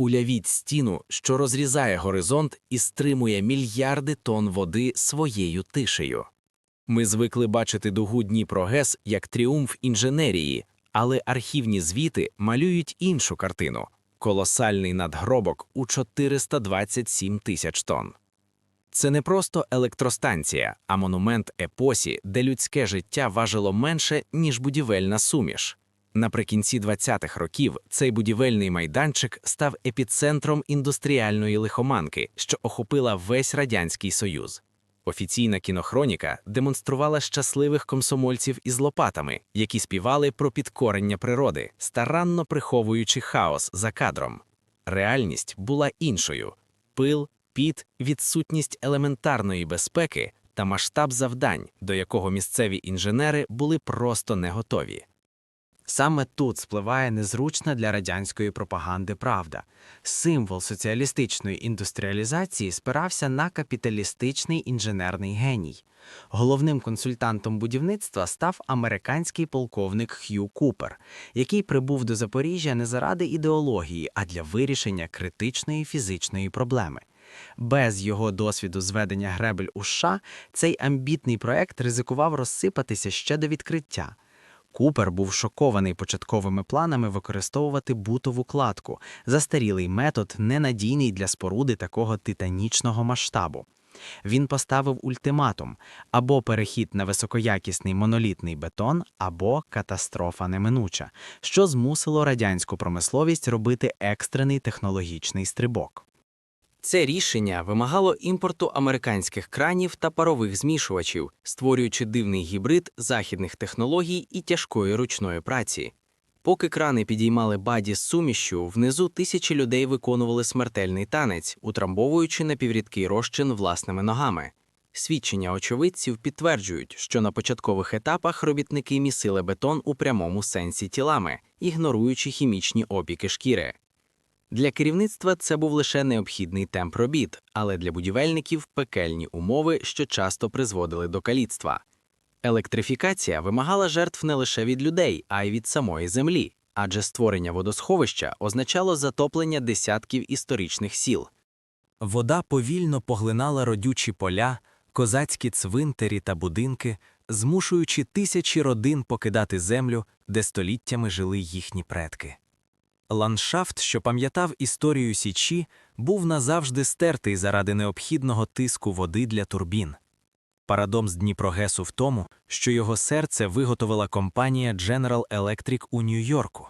Уявіть стіну, що розрізає горизонт і стримує мільярди тонн води своєю тишею. Ми звикли бачити дугу Дніпро-ГЕС як тріумф інженерії, але архівні звіти малюють іншу картину колосальний надгробок у 427 тисяч тонн. Це не просто електростанція, а монумент епосі, де людське життя важило менше, ніж будівельна суміш. Наприкінці 20-х років цей будівельний майданчик став епіцентром індустріальної лихоманки, що охопила весь Радянський Союз. Офіційна кінохроніка демонструвала щасливих комсомольців із лопатами, які співали про підкорення природи, старанно приховуючи хаос за кадром. Реальність була іншою: пил, піт, відсутність елементарної безпеки та масштаб завдань, до якого місцеві інженери були просто не готові. Саме тут спливає незручна для радянської пропаганди правда. Символ соціалістичної індустріалізації спирався на капіталістичний інженерний геній. Головним консультантом будівництва став американський полковник Х'ю Купер, який прибув до Запоріжжя не заради ідеології, а для вирішення критичної фізичної проблеми. Без його досвіду зведення гребель у США цей амбітний проект ризикував розсипатися ще до відкриття. Купер був шокований початковими планами використовувати бутову кладку, застарілий метод, ненадійний для споруди такого титанічного масштабу. Він поставив ультиматум або перехід на високоякісний монолітний бетон, або катастрофа неминуча, що змусило радянську промисловість робити екстрений технологічний стрибок. Це рішення вимагало імпорту американських кранів та парових змішувачів, створюючи дивний гібрид західних технологій і тяжкої ручної праці. Поки крани підіймали баді з сумішю, внизу тисячі людей виконували смертельний танець, утрамбовуючи напіврідкий розчин власними ногами. Свідчення очевидців підтверджують, що на початкових етапах робітники місили бетон у прямому сенсі тілами, ігноруючи хімічні опіки шкіри. Для керівництва це був лише необхідний темп робіт, але для будівельників пекельні умови, що часто призводили до каліцтва. Електрифікація вимагала жертв не лише від людей, а й від самої землі, адже створення водосховища означало затоплення десятків історичних сіл. Вода повільно поглинала родючі поля, козацькі цвинтарі та будинки, змушуючи тисячі родин покидати землю, де століттями жили їхні предки. Ландшафт, що пам'ятав історію Січі, був назавжди стертий заради необхідного тиску води для турбін. Парадомс Дніпрогесу в тому, що його серце виготовила компанія General Electric у Нью-Йорку.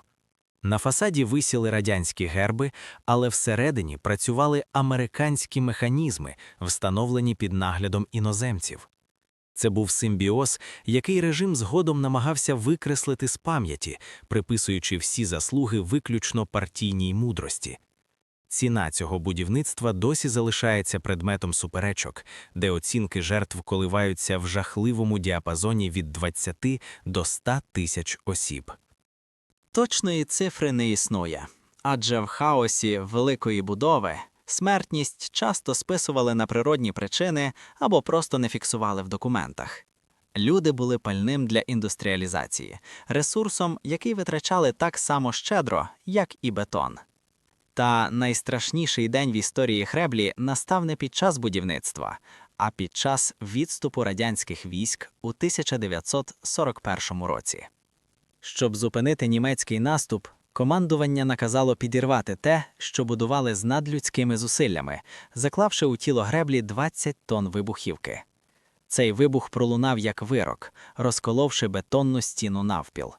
На фасаді висіли радянські герби, але всередині працювали американські механізми, встановлені під наглядом іноземців. Це був симбіоз, який режим згодом намагався викреслити з пам'яті, приписуючи всі заслуги виключно партійній мудрості. Ціна цього будівництва досі залишається предметом суперечок, де оцінки жертв коливаються в жахливому діапазоні від 20 до 100 тисяч осіб. Точної цифри не існує, адже в хаосі великої будови смертність часто списували на природні причини або просто не фіксували в документах. Люди були пальним для індустріалізації, ресурсом, який витрачали так само щедро, як і бетон. Та найстрашніший день в історії хреблі настав не під час будівництва, а під час відступу радянських військ у 1941 році. Щоб зупинити німецький наступ, командування наказало підірвати те, що будували з надлюдськими зусиллями, заклавши у тіло греблі 20 тонн вибухівки. Цей вибух пролунав як вирок, розколовши бетонну стіну навпіл.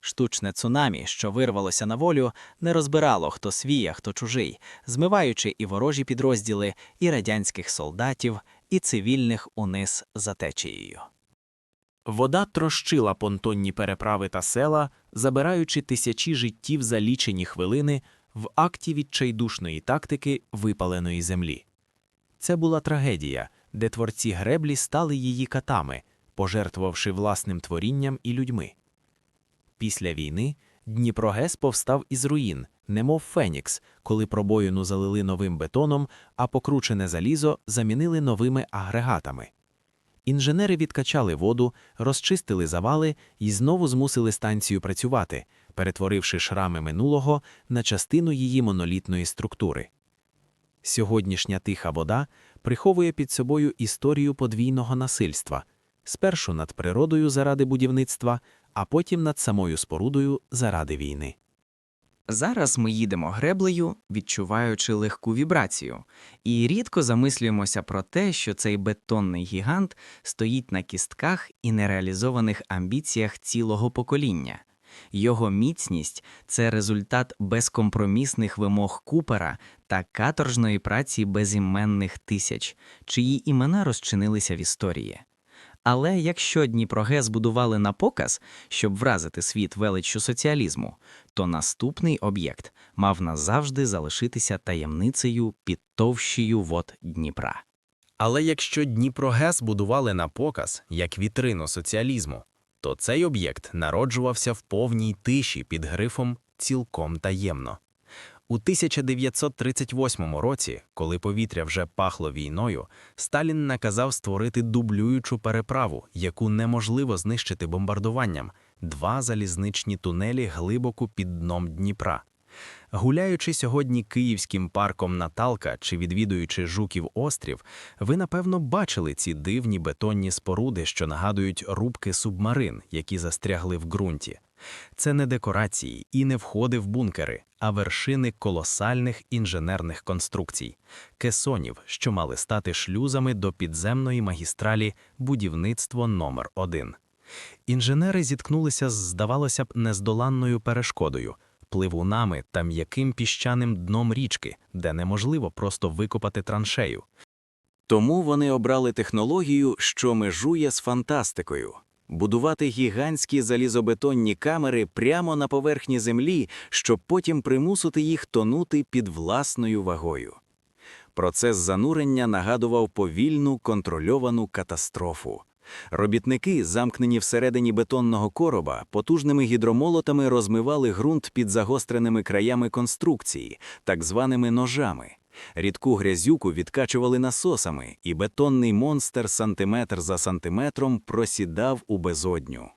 Штучне цунамі, що вирвалося на волю, не розбирало, хто свій, а хто чужий, змиваючи і ворожі підрозділи, і радянських солдатів, і цивільних униз за течією. Вода трощила понтонні переправи та села, забираючи тисячі життів за лічені хвилини в акті відчайдушної тактики випаленої землі. Це була трагедія, де творці греблі стали її катами, пожертвувавши власним творінням і людьми. Після війни Дніпрогес повстав із руїн, немов Фенікс, коли пробоїну залили новим бетоном, а покручене залізо замінили новими агрегатами. Інженери відкачали воду, розчистили завали і знову змусили станцію працювати, перетворивши шрами минулого на частину її монолітної структури. Сьогоднішня тиха вода приховує під собою історію подвійного насильства спершу над природою заради будівництва, а потім над самою спорудою заради війни. Зараз ми їдемо греблею, відчуваючи легку вібрацію, і рідко замислюємося про те, що цей бетонний гігант стоїть на кістках і нереалізованих амбіціях цілого покоління. Його міцність це результат безкомпромісних вимог Купера та каторжної праці безіменних тисяч, чиї імена розчинилися в історії. Але якщо Дніпрогес будували на показ, щоб вразити світ величчю соціалізму, то наступний об'єкт мав назавжди залишитися таємницею під товщею вод Дніпра. Але якщо Дніпрогес будували на показ як вітрину соціалізму, то цей об'єкт народжувався в повній тиші під грифом цілком таємно. У 1938 році, коли повітря вже пахло війною, Сталін наказав створити дублюючу переправу, яку неможливо знищити бомбардуванням два залізничні тунелі глибоко під дном Дніпра. Гуляючи сьогодні київським парком Наталка чи відвідуючи Жуків острів, ви напевно бачили ці дивні бетонні споруди, що нагадують рубки субмарин, які застрягли в ґрунті. Це не декорації і не входи в бункери, а вершини колосальних інженерних конструкцій, кесонів, що мали стати шлюзами до підземної магістралі будівництво номер 1 Інженери зіткнулися з, здавалося б, нездоланною перешкодою пливунами та м'яким піщаним дном річки, де неможливо просто викопати траншею. Тому вони обрали технологію, що межує з фантастикою. Будувати гігантські залізобетонні камери прямо на поверхні землі, щоб потім примусити їх тонути під власною вагою. Процес занурення нагадував повільну контрольовану катастрофу. Робітники, замкнені всередині бетонного короба, потужними гідромолотами розмивали ґрунт під загостреними краями конструкції, так званими ножами. Рідку грязюку відкачували насосами, і бетонний монстр сантиметр за сантиметром просідав у безодню.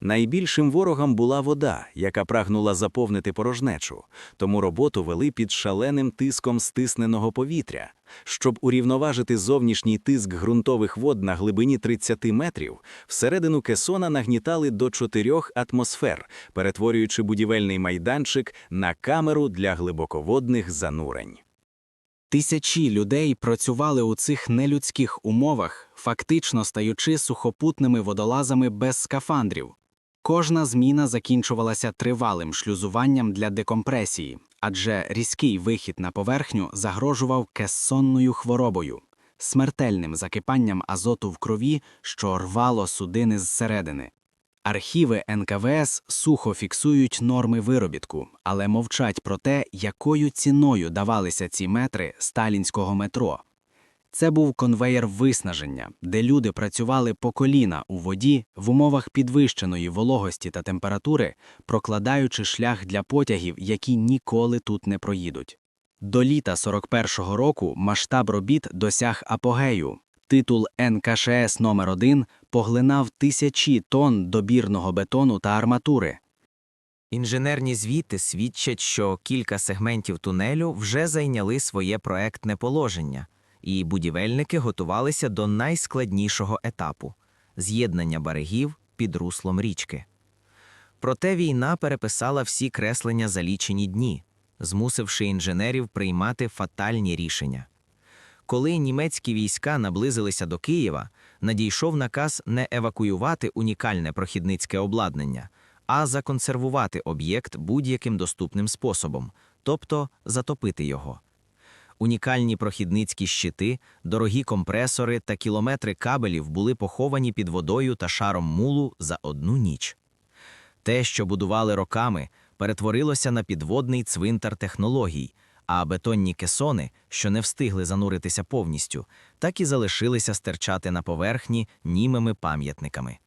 Найбільшим ворогом була вода, яка прагнула заповнити порожнечу, тому роботу вели під шаленим тиском стисненого повітря. Щоб урівноважити зовнішній тиск ґрунтових вод на глибині 30 метрів, всередину кесона нагнітали до 4 атмосфер, перетворюючи будівельний майданчик на камеру для глибоководних занурень. Тисячі людей працювали у цих нелюдських умовах, фактично стаючи сухопутними водолазами без скафандрів. Кожна зміна закінчувалася тривалим шлюзуванням для декомпресії, адже різкий вихід на поверхню загрожував кессонною хворобою, смертельним закипанням азоту в крові, що рвало судини зсередини. Архіви НКВС сухо фіксують норми виробітку, але мовчать про те, якою ціною давалися ці метри сталінського метро. Це був конвеєр виснаження, де люди працювали по коліна у воді в умовах підвищеної вологості та температури, прокладаючи шлях для потягів, які ніколи тут не проїдуть. До літа 41-го року масштаб робіт досяг апогею. Титул НКШС номер 1 поглинав тисячі тонн добірного бетону та арматури. Інженерні звіти свідчать, що кілька сегментів тунелю вже зайняли своє проектне положення, і будівельники готувалися до найскладнішого етапу з'єднання берегів під руслом річки. Проте війна переписала всі креслення за лічені дні, змусивши інженерів приймати фатальні рішення. Коли німецькі війська наблизилися до Києва, надійшов наказ не евакуювати унікальне прохідницьке обладнання, а законсервувати об'єкт будь-яким доступним способом, тобто затопити його. Унікальні прохідницькі щити, дорогі компресори та кілометри кабелів були поховані під водою та шаром мулу за одну ніч. Те, що будували роками, перетворилося на підводний цвинтар технологій, а бетонні кесони, що не встигли зануритися повністю, так і залишилися стирчати на поверхні німими пам'ятниками.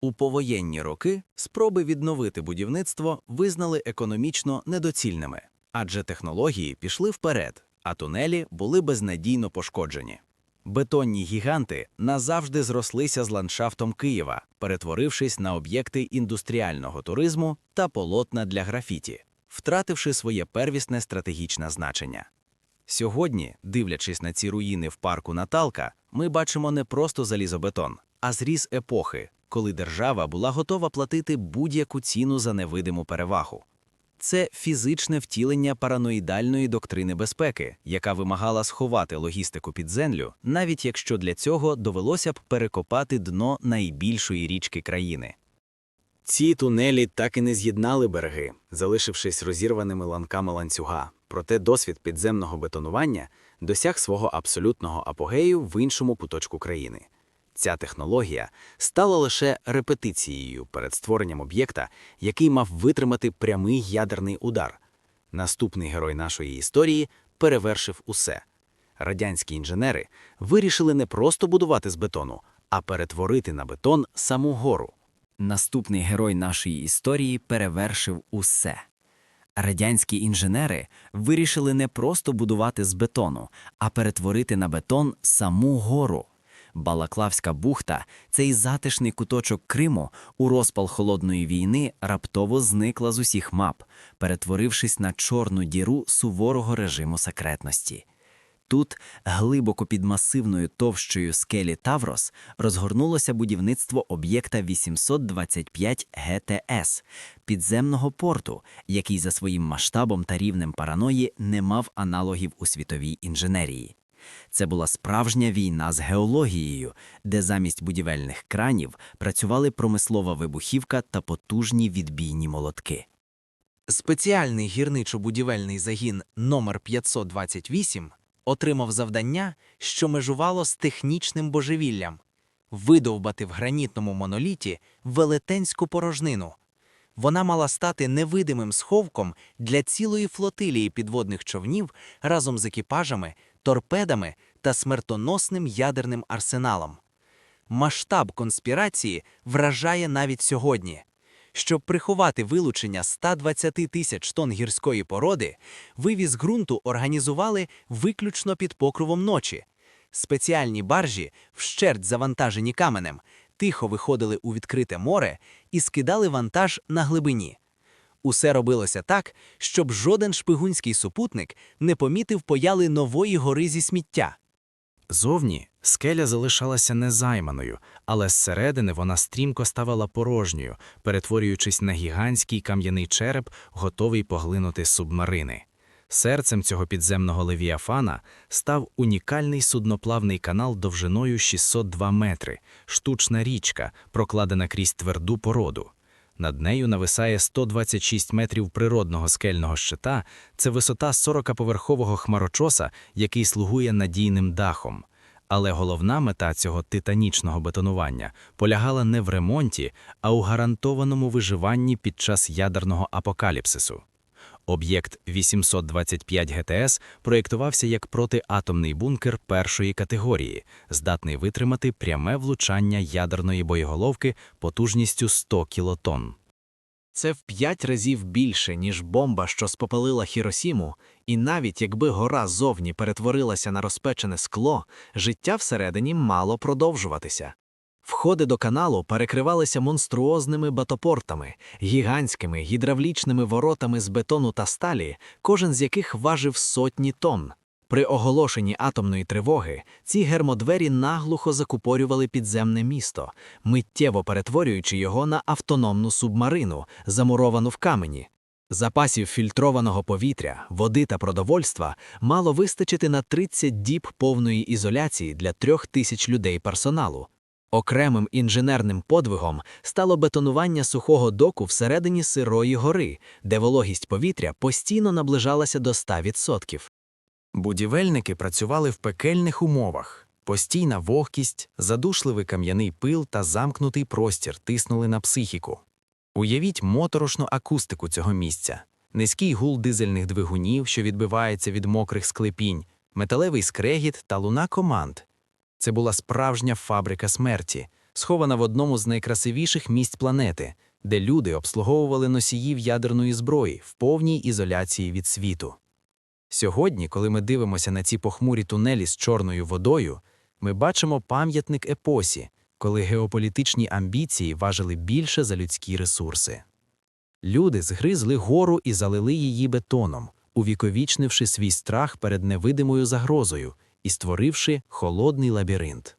У повоєнні роки спроби відновити будівництво визнали економічно недоцільними, адже технології пішли вперед, а тунелі були безнадійно пошкоджені. Бетонні гіганти назавжди зрослися з ландшафтом Києва, перетворившись на об'єкти індустріального туризму та полотна для графіті, втративши своє первісне стратегічне значення. Сьогодні, дивлячись на ці руїни в парку Наталка, ми бачимо не просто залізобетон, а зріз епохи, коли держава була готова платити будь-яку ціну за невидиму перевагу. Це фізичне втілення параноїдальної доктрини безпеки, яка вимагала сховати логістику під землю, навіть якщо для цього довелося б перекопати дно найбільшої річки країни. Ці тунелі так і не з'єднали береги, залишившись розірваними ланками ланцюга. Проте досвід підземного бетонування досяг свого абсолютного апогею в іншому куточку країни. Ця технологія стала лише репетицією перед створенням об'єкта, який мав витримати прямий ядерний удар. Наступний герой нашої історії перевершив усе. Радянські інженери вирішили не просто будувати з бетону, а перетворити на бетон саму гору. Наступний герой нашої історії перевершив усе. Радянські інженери вирішили не просто будувати з бетону, а перетворити на бетон саму гору. Балаклавська бухта, цей затишний куточок Криму у розпал холодної війни раптово зникла з усіх мап, перетворившись на чорну діру суворого режиму секретності. Тут, глибоко під масивною товщою скелі Таврос, розгорнулося будівництво об'єкта 825 ГТС – підземного порту, який за своїм масштабом та рівнем параної не мав аналогів у світовій інженерії. Це була справжня війна з геологією, де замість будівельних кранів працювали промислова вибухівка та потужні відбійні молотки. Спеціальний гірничо-будівельний загін номер 528 отримав завдання, що межувало з технічним божевіллям видовбати в гранітному моноліті велетенську порожнину. Вона мала стати невидимим сховком для цілої флотилії підводних човнів разом з екіпажами, торпедами та смертоносним ядерним арсеналом. Масштаб конспірації вражає навіть сьогодні. Щоб приховати вилучення 120 тисяч тонн гірської породи, вивіз ґрунту організували виключно під покровом ночі. Спеціальні баржі, вщерть завантажені каменем, тихо виходили у відкрите море і скидали вантаж на глибині. Усе робилося так, щоб жоден шпигунський супутник не помітив появи нової гори зі сміття. Зовні скеля залишалася незайманою, але зсередини вона стрімко ставала порожньою, перетворюючись на гігантський кам'яний череп, готовий поглинути субмарини. Серцем цього підземного левіафана став унікальний судноплавний канал довжиною 602 метри, штучна річка, прокладена крізь тверду породу. Над нею нависає 126 метрів природного скельного щита, це висота 40-поверхового хмарочоса, який слугує надійним дахом. Але головна мета цього титанічного бетонування полягала не в ремонті, а у гарантованому виживанні під час ядерного апокаліпсису. Об'єкт 825 ГТС проєктувався як протиатомний бункер першої категорії, здатний витримати пряме влучання ядерної боєголовки потужністю 100 кілотонн. Це в п'ять разів більше, ніж бомба, що спопалила Хіросіму, і навіть якби гора зовні перетворилася на розпечене скло, життя всередині мало продовжуватися. Входи до каналу перекривалися монструозними батопортами, гігантськими гідравлічними воротами з бетону та сталі, кожен з яких важив сотні тонн. При оголошенні атомної тривоги ці гермодвері наглухо закупорювали підземне місто, миттєво перетворюючи його на автономну субмарину, замуровану в камені. Запасів фільтрованого повітря, води та продовольства мало вистачити на 30 діб повної ізоляції для трьох тисяч людей персоналу. Окремим інженерним подвигом стало бетонування сухого доку всередині сирої гори, де вологість повітря постійно наближалася до 100%. Будівельники працювали в пекельних умовах. Постійна вогкість, задушливий кам'яний пил та замкнутий простір тиснули на психіку. Уявіть моторошну акустику цього місця, низький гул дизельних двигунів, що відбивається від мокрих склепінь, металевий скрегіт та луна команд. Це була справжня фабрика смерті, схована в одному з найкрасивіших місць планети, де люди обслуговували носіїв ядерної зброї в повній ізоляції від світу. Сьогодні, коли ми дивимося на ці похмурі тунелі з чорною водою, Ми бачимо пам'ятник епосі, коли геополітичні амбіції важили більше за людські ресурси. Люди згризли гору і залили її бетоном, увіковічнивши свій страх перед невидимою загрозою і створивши холодний лабіринт.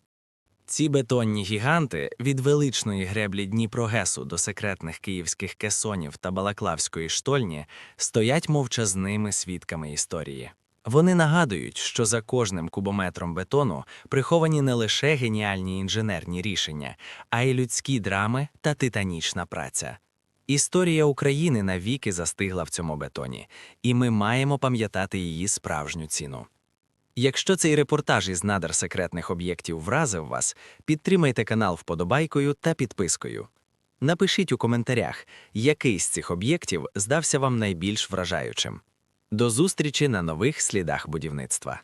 Ці бетонні гіганти від величної греблі Дніпрогесу до секретних київських кесонів та Балаклавської штольні стоять мовчазними свідками історії. Вони нагадують, що за кожним кубометром бетону приховані не лише геніальні інженерні рішення, а й людські драми та титанічна праця. Історія України навіки застигла в цьому бетоні, і ми маємо пам'ятати її справжню ціну. Якщо цей репортаж із надр секретних об'єктів вразив вас, підтримайте канал вподобайкою та підпискою. Напишіть у коментарях, який з цих об'єктів здався вам найбільш вражаючим. До зустрічі на нових слідах будівництва.